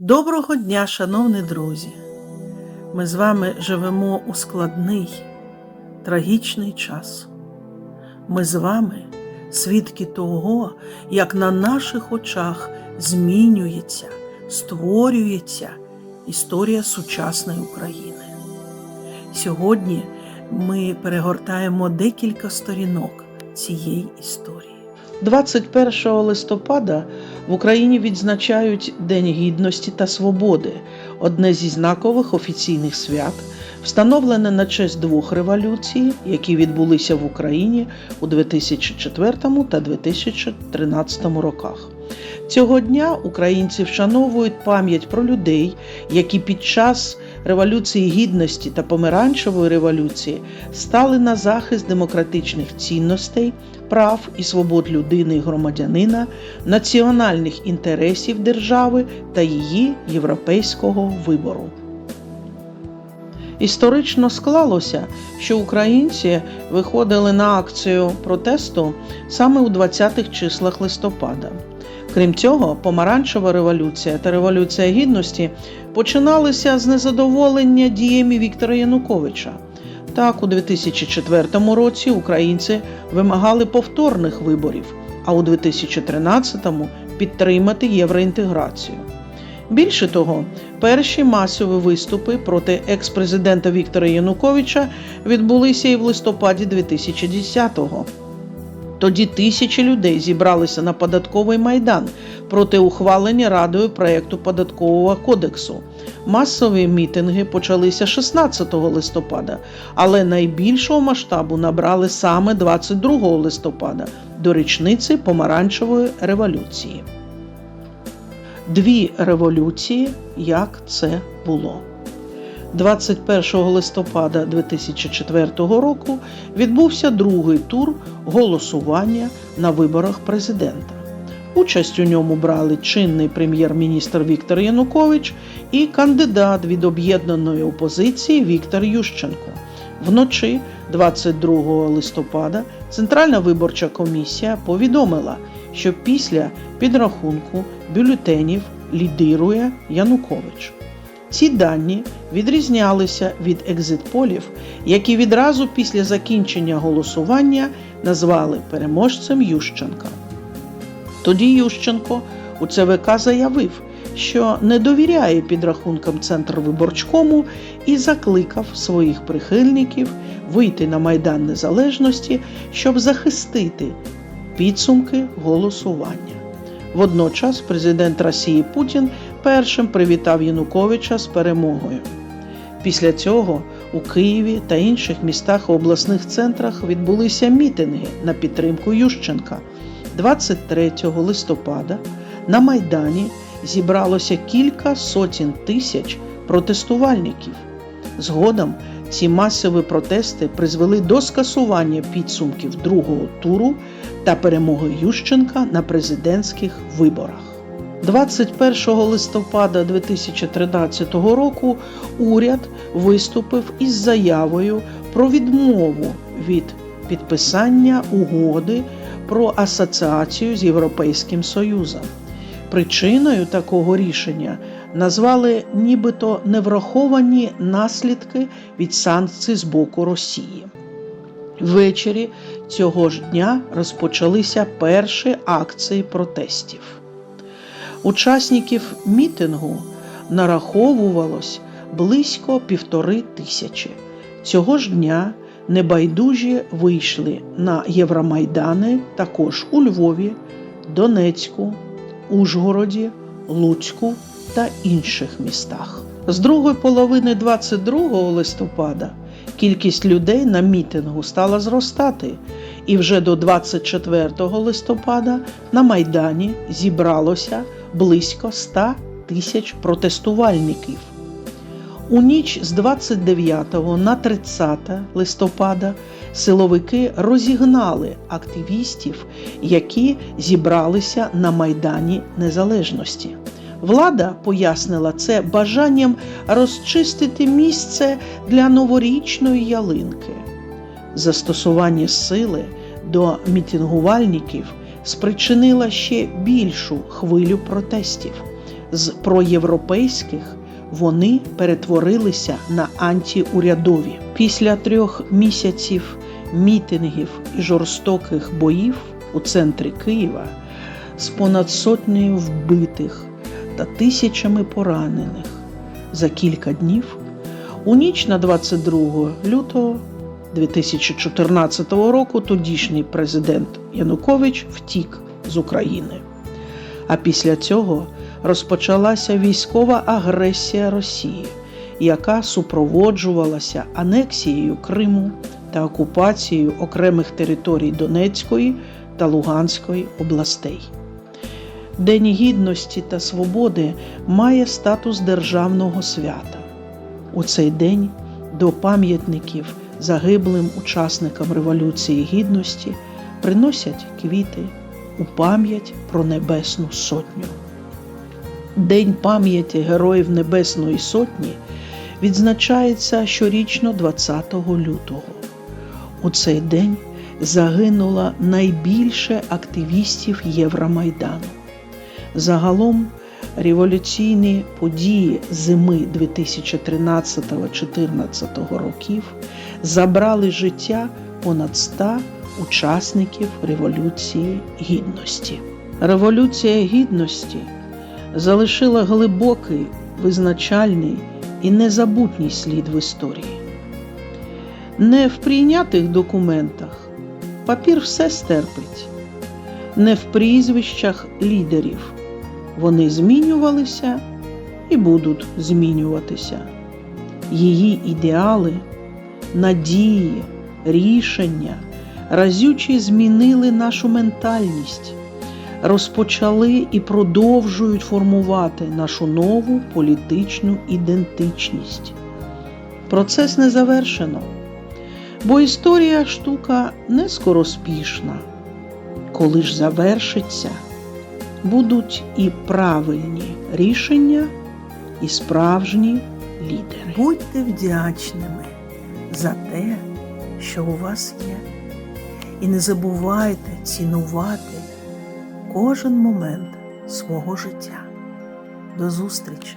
Доброго дня, шановні друзі! Ми з вами живемо у складний, трагічний час. Ми з вами свідки того, як на наших очах змінюється, створюється історія сучасної України. Сьогодні ми перегортаємо декілька сторінок цієї історії. 21 листопада в Україні відзначають День Гідності та Свободи, одне зі знакових офіційних свят, встановлене на честь двох революцій, які відбулися в Україні у 2004 та 2013 роках. Цього дня українці вшановують пам'ять про людей, які під час Революції Гідності та Помаранчевої революції стали на захист демократичних цінностей, прав і свобод людини і громадянина, національних інтересів держави та її європейського вибору. Історично склалося, що українці виходили на акцію протесту саме у 20-х числах листопада. Крім цього, помаранчева революція та революція гідності починалися з незадоволення діями Віктора Януковича. Так, у 2004 році українці вимагали повторних виборів, а у 2013-му підтримати євроінтеграцію. Більше того, перші масові виступи проти екс-президента Віктора Януковича відбулися і в листопаді 2010-го. Тоді тисячі людей зібралися на податковий майдан проти ухвалення радою проєкту податкового кодексу. Масові мітинги почалися 16 листопада, але найбільшого масштабу набрали саме 22 листопада до річниці помаранчевої революції. Дві революції, як це було. 21 листопада 2004 року відбувся другий тур голосування на виборах президента. Участь у ньому брали чинний прем'єр-міністр Віктор Янукович і кандидат від об'єднаної опозиції Віктор Ющенко. Вночі 22 листопада Центральна виборча комісія повідомила, що після підрахунку бюлетенів лідирує Янукович. Ці дані відрізнялися від екзитполів, які відразу після закінчення голосування назвали переможцем Ющенка. Тоді Ющенко у ЦВК заявив, що не довіряє підрахункам Центрвиборчкому і закликав своїх прихильників вийти на Майдан Незалежності, щоб захистити підсумки голосування. Водночас президент Росії Путін першим привітав Януковича з перемогою. Після цього у Києві та інших містах і обласних центрах відбулися мітинги на підтримку Ющенка. 23 листопада на Майдані зібралося кілька сотень тисяч протестувальників. Згодом ці масові протести призвели до скасування підсумків другого туру та перемоги Ющенка на президентських виборах. 21 листопада 2013 року уряд виступив із заявою про відмову від підписання угоди про асоціацію з Європейським Союзом. Причиною такого рішення назвали нібито невраховані наслідки від санкцій з боку Росії. Ввечері цього ж дня розпочалися перші акції протестів. Учасників мітингу нараховувалось близько півтори тисячі. Цього ж дня небайдужі вийшли на Євромайдани також у Львові, Донецьку, Ужгороді, Луцьку та інших містах. З другої половини 22 листопада кількість людей на мітингу стала зростати, і вже до 24 листопада на Майдані зібралося близько 100 тисяч протестувальників. У ніч з 29 на 30 листопада силовики розігнали активістів, які зібралися на Майдані Незалежності. Влада пояснила це бажанням розчистити місце для новорічної ялинки. Застосування сили до мітингувальників спричинило ще більшу хвилю протестів. з проєвропейських вони перетворилися на антиурядові. Після трьох місяців мітингів і жорстоких боїв у центрі Києва з понад сотнею вбитих та тисячами поранених за кілька днів у ніч на 22 лютого 2014 року тодішній президент Янукович втік з України. А після цього розпочалася військова агресія Росії, яка супроводжувалася анексією Криму та окупацією окремих територій Донецької та Луганської областей. День гідності та свободи має статус державного свята. У цей день до пам'ятників загиблим учасникам Революції Гідності приносять квіти у пам'ять про Небесну Сотню. День пам'яті Героїв Небесної Сотні відзначається щорічно 20 лютого. У цей день загинуло найбільше активістів Євромайдану. Загалом революційні події зими 2013-2014 років забрали життя понад 100 учасників Революції Гідності. Революція Гідності залишила глибокий, визначальний і незабутній слід в історії. Не в прийнятих документах папір все стерпить, не в прізвищах лідерів. Вони змінювалися і будуть змінюватися. Її ідеали, надії, рішення разюче змінили нашу ментальність, розпочали і продовжують формувати нашу нову політичну ідентичність. Процес не завершено, бо історія штука не скороспішна. Коли ж завершиться, будуть і правильні рішення, і справжні лідери. Будьте вдячними за те, що у вас є, і не забувайте цінувати кожен момент свого життя. До зустрічі!